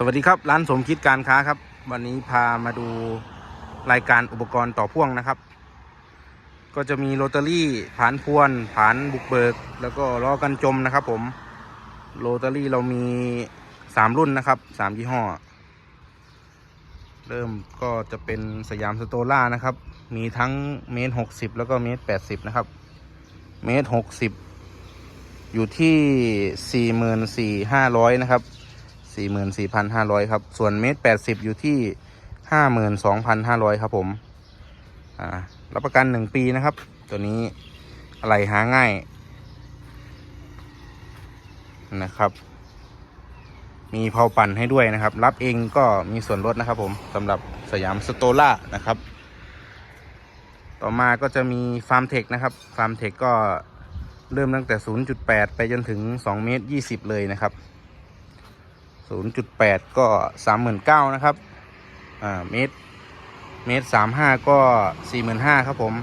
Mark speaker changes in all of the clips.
Speaker 1: สวัสดีครับ ร้านสมคิดการค้าครับ วันนี้พามาดูรายการอุปกรณ์ต่อพ่วงนะครับ ก็จะมีโรตารี่ผานพวนผานบุกเบิก แล้วก็ล้อกันจมนะครับ ผมโรตารี่เรามีสามรุ่นนะครับสามยี่ห้อ เริ่มก็จะเป็นสยามสโตล่านะครับ มีทั้งเมตรหกสิบแล้วก็เมตรแปดสิบนะครับ เมตรหกสิบอยู่ที่สี่หมื่นสี่ห้าร้อยนะครับ สี่หมื่นสี่พันห้าร้อยครับ ส่วนเมตรแปดสิบอยู่ที่ห้าหมื่นสองพันห้าร้อยครับผม อ่า รับประกันหนึ่งปีนะครับ ตัวนี้อะไรหาง่าย นะครับ มีเผาปั่นให้ด้วยนะครับ รับเองก็มีส่วนลดนะครับผมสำหรับสยามสโตล่านะครับ ต่อมาก็จะมีฟาร์มเทคนะครับ ฟาร์มเทคก็เริ่มตั้งแต่ 0.8 ไปจนถึง 2 เมตร 20 เลยนะครับ 0.8 ก็ 39,000นะครับอ่าเมตรเมตร 35 ก็ 45,000ครับผม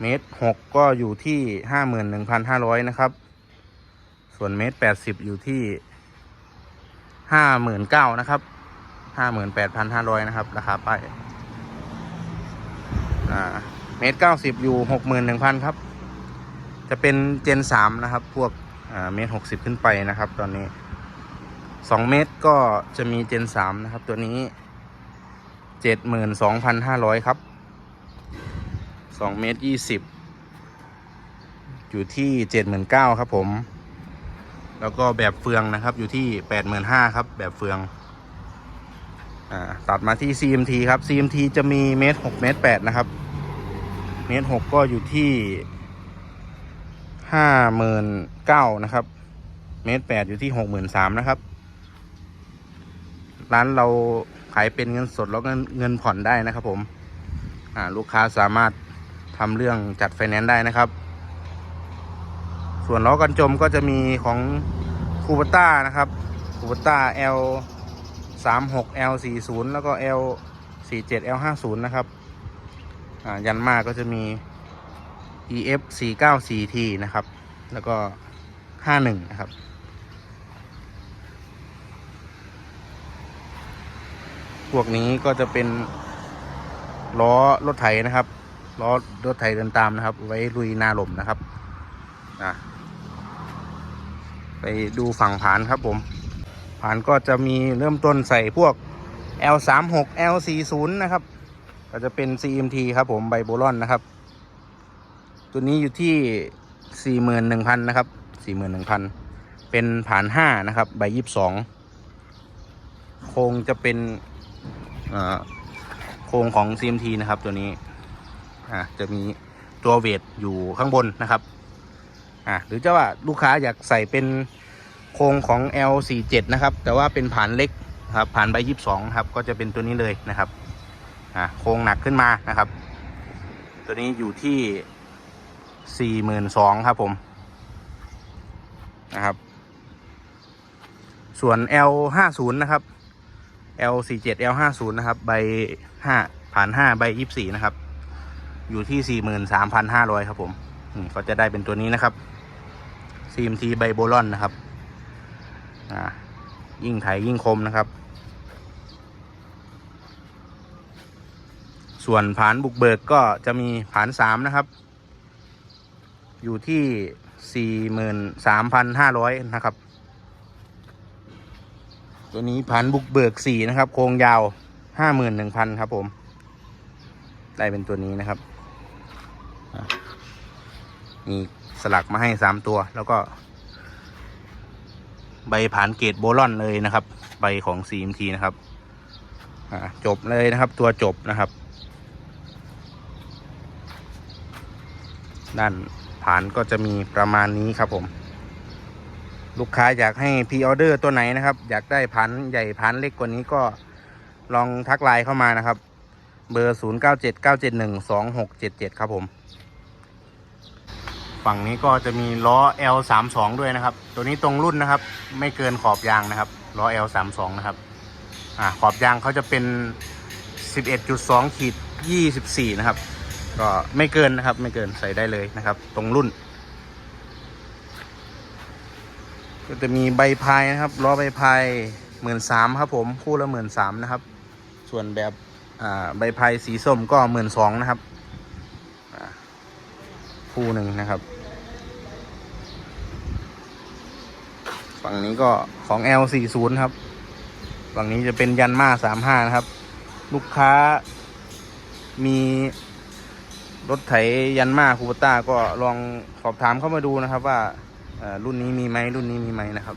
Speaker 1: เมตร 6 ก็อยู่ที่ 51,500 นะครับ ส่วนเมตร 80 อยู่ที่ 59,000 นะครับ 58,500 นะครับ ราคาป้ายอ่าเมตร 90 อยู่ 61,000 ครับ จะเป็นเจน 3 นะครับ พวกเมตร 60 ขึ้นไปนะครับ ตอนนี้ สองเมตรก็จะมีเจนสามนะครับ ตัวนี้เจ็ดหมื่นสองพันห้าร้อยครับสองเมตรยี่สิบอยู่ที่เจ็ดหมื่นเก้าครับผม แล้วก็แบบเฟืองนะครับอยู่ที่แปดหมื่นห้าครับ แบบเฟืองอ่าตัดมาที่ CMT ครับ CMT จะมีเมตรหกเมตรแปดนะครับ เมตรหกก็อยู่ที่ห้าหมื่นเก้านะครับเมตรแปดอยู่ที่หกหมื่นสามนะครับ ร้านเราขายเป็นเงินสดแล้วก็เงินผ่อนได้นะครับผมลูกค้าสามารถทำเรื่องจัดไฟแนนซ์ได้นะครับ ส่วนล้อกันจมก็จะมีของคูปต้านะครับคูปต้า L 3 6 L 4 0แล้วก็ L 4 7 L 5 0นะครับอายันมาก็จะมี EF 4 9 4 T นะครับ แล้วก็ 51 นะครับ พวกนี้ก็จะเป็นล้อรถไถนะครับล้อรถไถเดินตามนะครับ ไว้ลุยนาหล่มนะครับนะไปดูฝั่งผานครับผมผานก็จะมีเริ่มต้นใส่พวก L 3 6 L 4 0 นะครับ ก็จะเป็น CMT ครับผมไบโบลอนนะครับ ตัวนี้อยู่ที่ 41,000นะครับ41,000 เป็นผาน 5 นะครับใบ22 โครงจะเป็น โครงของ CMT นะครับตัวนี้อ่าจะมีตัวเวทอยู่ข้างบนนะครับอ่าหรือจะว่าลูกค้าอยากใส่เป็นโครงของ L47 นะครับ แต่ว่าเป็นผ่านเล็กครับผ่านใบ22ครับ ก็จะเป็นตัวนี้เลยนะครับอ่าโครงหนักขึ้นมานะครับ ตัวนี้อยู่ที่42,000ครับผมนะครับ ส่วน L50 นะครับ L47 L50 นะครับใบ5ผ่าน5ใบ24นะครับ อยู่ที่ 43,500 ครับผมนี่ก็จะได้เป็นตัวนี้นะครับ CMT ใบโบลอนนะครับอ่ายิ่งไถยิ่งคมนะครับ ส่วนผานบุกเบิกก็จะมีผาน3นะครับ อยู่ที่ 43,500 นะครับ ตัวนี้พันบุกเบิกสี่นะครับ โครงยาวห้าหมื่นหนึ่งพันครับ ผม ได้เป็นตัวนี้นะครับ มีสลักมาให้สามตัว แล้วก็ ใบผ่านเกตโบลอนเลยนะครับ ใบของ CMT นะครับจบเลยนะครับ ตัวจบนะครับ ด้านผานก็จะมีประมาณนี้ครับผม ลูกค้าอยากให้พรีออเดอร์ตัวไหนนะครับ อยากได้พันใหญ่พันเล็กกว่านี้ก็ลองทักไลน์เข้ามานะครับ เบอร์ 0 9 7 9 7 1 2 6 7 7 ครับผม ฝั่งนี้ก็จะมีล้อ L 3 2 ด้วยนะครับ ตัวนี้ตรงรุ่นนะครับ ไม่เกินขอบยางนะครับล้อ L 3 2 นะครับอ่าขอบยางเขาจะเป็น 11.2ขีด24 นะครับ ก็ไม่เกินนะครับ ไม่เกินใส่ได้เลยนะครับ ตรงรุ่น ก็จะมีใบพายนะครับล้อใบพายหมื่นสามครับผมคู่ละหมื่นสามนะครับ ส่วนแบบใบพายสีส้มก็หมื่นสองนะครับคู่หนึ่งนะครับ ฝั่งนี้ก็ของ L40 ครับ ฝั่งนี้จะเป็นยันมา35 นะครับ ลูกค้ามีรถไถยันมาคูปต้าก็ลองสอบถามเข้ามาดูนะครับว่า รุ่นนี้มีไหมรุ่นนี้มีไหมนะครับ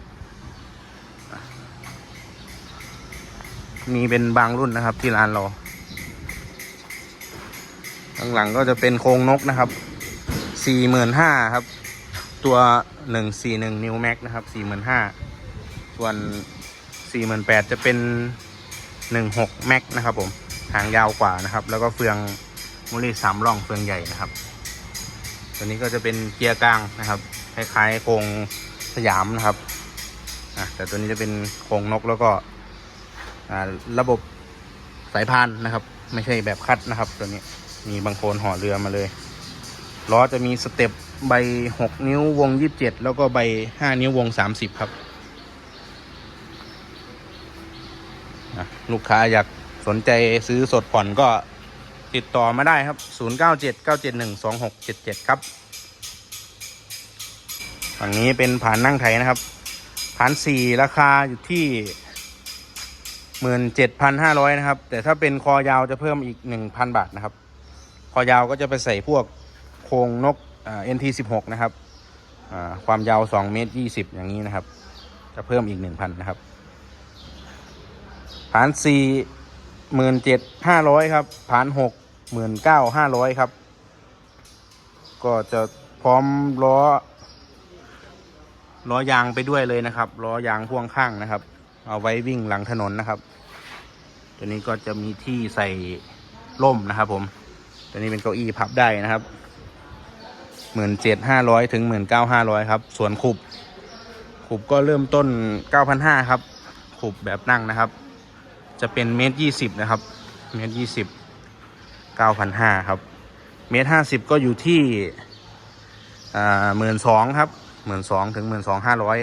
Speaker 1: มีเป็นบางรุ่นนะครับที่ร้านเราข้างหลังก็จะเป็นโครงนกนะครับสี่หมื่นห้าครับ ตัวหนึ่งสี่หนึ่งนิวแม็กนะครับสี่หมื่นห้าส่วนสี่หมื่นแปดจะเป็นหนึ่งหกแม็กนะครับผมหางยาวกว่านะครับ แล้วก็เฟืองมูลี่สามร่องเฟืองใหญ่นะครับ ตัวนี้ก็จะเป็นเกียร์กลางนะครับ คล้ายๆโครงสยามนะครับอะแต่ตัวนี้จะเป็นโครงนกแล้วก็อ่าระบบสายพานนะครับ ไม่ใช่แบบคัดนะครับ ตัวนี้มีบางโคนห่อเรือมาเลยล้อจะมีสเต็ปใบ 6 นิ้ววง 27 แล้วก็ใบ 5 นิ้ววง 30 ครับลูกค้าอยากสนใจซื้อสดผ่อนก็ติดต่อมาได้ครับ 0979712677 ครับ ฝั่งนี้เป็นผ่านนั่งไถนะครับผ่านสี่ราคาอยู่ที่หมื่นเจ็ดพันห้าร้อยนะครับ แต่ถ้าเป็นคอยาวจะเพิ่มอีกหนึ่งพันบาทนะครับ คอยาวก็จะไปใส่พวกโครงนกเอ่า NT สิบหกนะครับความยาวสองเมตรยี่สิบอย่างนี้นะครับ จะเพิ่มอีกหนึ่งพันนะครับฐานสี่หมื่นเจ็ดห้าร้อยครับฐานหกหมื่นเก้าห้าร้อยครับ ก็จะพร้อมล้อ ล้อยางไปด้วยเลยนะครับล้อยางพ่วงข้างนะครับ เอาไว้วิ่งหลังถนนนะครับ ตัวนี้ก็จะมีที่ใส่ร่มนะครับ ผม ตัวนี้เป็นเก้าอี้พับได้นะครับหมื่นเจ็ดห้าร้อยถึงหมื่นเก้าห้าร้อยครับ ส่วนขุบขุบก็เริ่มต้นเก้าพันห้าครับขุบแบบนั่งนะครับ จะเป็นเมตรยี่สิบนะครับ เมตรยี่สิบเก้าพันห้าครับ เมตรห้าสิบก็อยู่ที่อ่าหมื่นสองครับ หมื่นสองถึงหมื่นสองห้าร้อย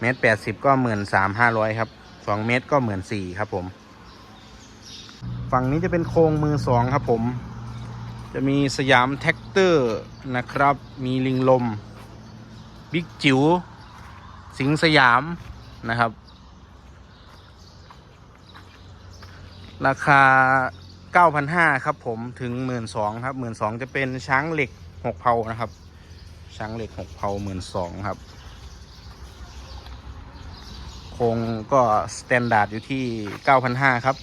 Speaker 1: เมตรแปดสิบก็หมื่นสามห้าร้อยครับสองเมตรก็หมื่นสี่ครับผม ฝั่งนี้จะเป็นโครงมือสองครับผม จะมีสยามแท็กเตอร์นะครับ มีลิงลมบิ๊กจิ๋วสิงสยามนะครับ ราคา 9,500 ครับผมถึง 12,000 ครับ 12,000 จะเป็นช้างเหล็ก 6เพานะครับ ช้างเหล็ก6เพา12,000ครับ โครงก็สแตนดาร์ดอยู่ที่9,500ครับ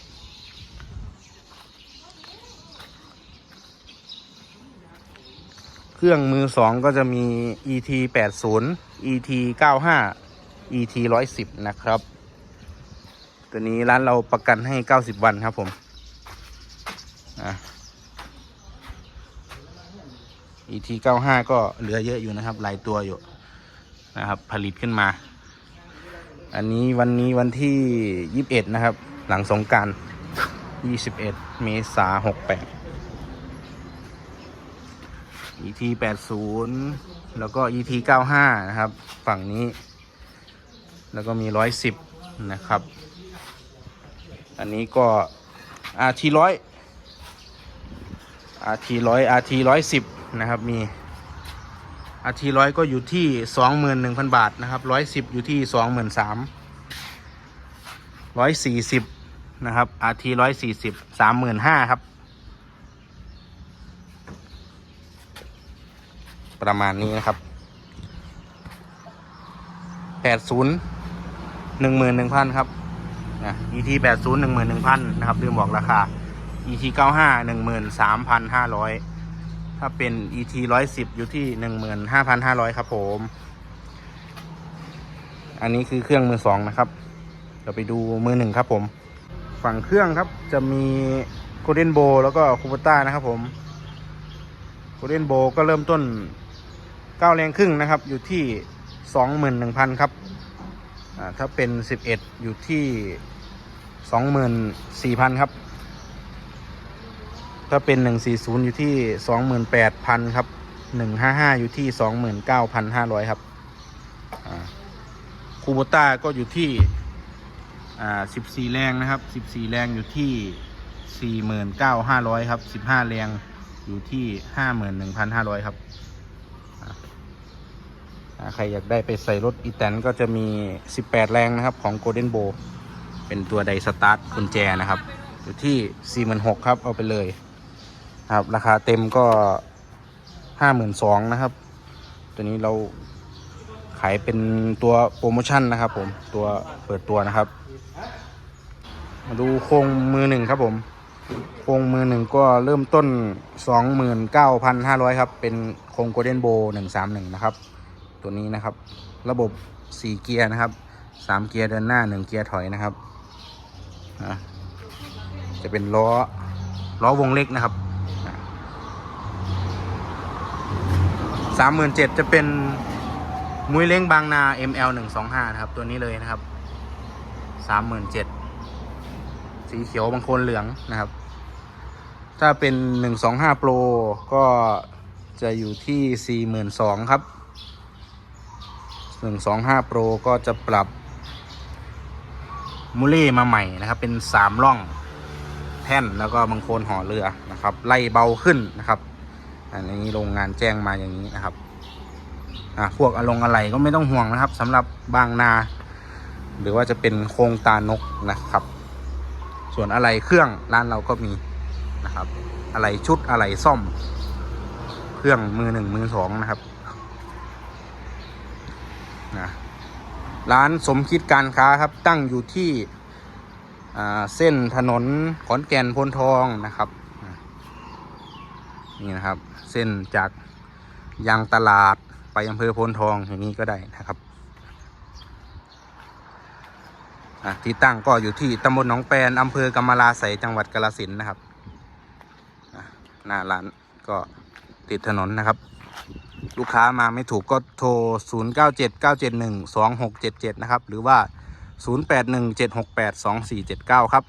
Speaker 1: เครื่องมือสองก็จะมี ET 80 ET 95 ET 110 นะครับ ตัวนี้ร้านเราประกันให้ 90 วันครับผม อะ ET 95ก็เหลือเยอะอยู่นะครับหลายตัวอยู่นะครับ ผลิตขึ้นมา อันนี้วันนี้วันที่21นะครับ หลังสงกราร21เมษา68 ET 80แล้วก็ ET 95นะครับ ฝั่งนี้ แล้วก็มี110นะครับ อันนี้ก็ RT 100 RT 100 RT 110 นะครับ มีอาทีร้อยก็อยู่ที่สองหมื่นหนึ่งพันบาทนะครับร้อยสิบอยู่ที่สองหมื่นสามร้อยสี่สิบนะครับอาทีร้อยสี่สิบสามหมื่นห้าครับ ประมาณนี้นะครับแปดศูนย์หนึ่งหมื่นหนึ่งพันครับนะทีแปดศูนย์หนึ่งหมื่นหนึ่งพันนะครับลืมบอกราคาอีทีเก้าห้าหนึ่งหมื่นสามพันห้าร้อย ถ้าเป็น ET 110 อยู่ที่ 15,500 ครับผม อันนี้คือเครื่องมือสองนะครับเราไปดูมือหนึ่งครับผม ฝั่งเครื่องครับจะมีโ o ลเด้นโบแล้วก็คูปต้านะครับผมโ o ลเด้นโบก็เริ่มต้น9แรงครึ่งนะครับ อยู่ที่ 21,000 ครับอ่าถ้าเป็น 11 อยู่ที่ 24,000 ครับ ถ้าเป็น 140 อยู่ที่ 28,000 ครับ 155 อยู่ที่ 29,500 ครับคูโบต้าก็อยู่ที่อ่าสิบสี่แรงนะครับสิบสี่แรงอยู่ที่สี่หมื่นเก้าห้าร้อยครับสิบห้าแรงอยู่ที่ห้าหมื่นหนึ่งพันห้าร้อยครับใครอยากได้ไปใส่รถอีแตนก็จะมีสิบแปดแรงนะครับของ Golden Bow เป็นตัวไดสตาร์ทกุญแจนะครับ อยู่ที่สี่หมื่นหกครับ เอาไปเลย ครับ ราคาเต็มก็ห้าหมื่นสองนะครับ ตัวนี้เราขายเป็นตัวโปรโมชั่นนะครับ ผมตัวเปิดตัวนะครับ มาดูโครงมือหนึ่งครับผมโครงมือหนึ่งก็เริ่มต้นสองหมื่นเก้าพันห้าร้อยครับ เป็นโครงโกลเด้นโบหนึ่งสามหนึ่งนะครับ ตัวนี้นะครับ ระบบสี่เกียร์นะครับสามเกียร์เดินหน้าหนึ่งเกียร์ถอยนะครับ จะเป็นล้อล้อวงเล็กนะครับ สามหมื่นเจ็ดจะเป็นมุ้ยเล้งบางนา ML หนึ่งสองห้านะครับ ตัวนี้เลยนะครับสามหมื่นเจ็ดสีเขียวบางคนเหลืองนะครับ ถ้าเป็นหนึ่งสองห้าโปรก็จะอยู่ที่สี่หมื่นสองครับหนึ่งสองห้าโปรก็จะปรับมูเล่มาใหม่นะครับ เป็นสามร่องแท่นแล้วก็บางโคนห่อเรือนะครับ ไล่เบาขึ้นนะครับ อันนี้โรงงานแจ้งมาอย่างนี้นะครับอะพวกอลงอะไรก็ไม่ต้องห่วงนะครับสำหรับบางนา หรือว่าจะเป็นโครงตานกนะครับ ส่วนอะไรเครื่องร้านเราก็มีนะครับ อะไรชุดอะไรซ่อม เครื่องมือหนึ่งมือสองนะครับนะร้านสมคิดการค้าครับตั้งอยู่ที่เส้นถนนขอนแก่นพลทองนะครับ นี่นะครับ เส้นจากยางตลาดไปอำเภอโพลทองอย่างนี้ก็ได้นะครับที่ตั้งก็อยู่ที่ตำบลหนองแปนอำเภอกำมะลาใสจังหวัดกาฬสินนะครับหน้าร้านก็ติดถนนนะครับ ลูกค้ามาไม่ถูกก็โทร 0 9 7 9 7 1 2 6 7 7 นะครับ หรือว่า 0817682479 ครับ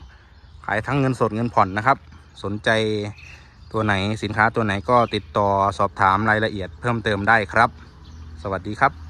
Speaker 1: ขายทั้งเงินสดเงินผ่อนนะครับ สนใจ ตัวไหนสินค้าตัวไหนก็ติดต่อสอบถามรายละเอียดเพิ่มเติมได้ครับ สวัสดีครับ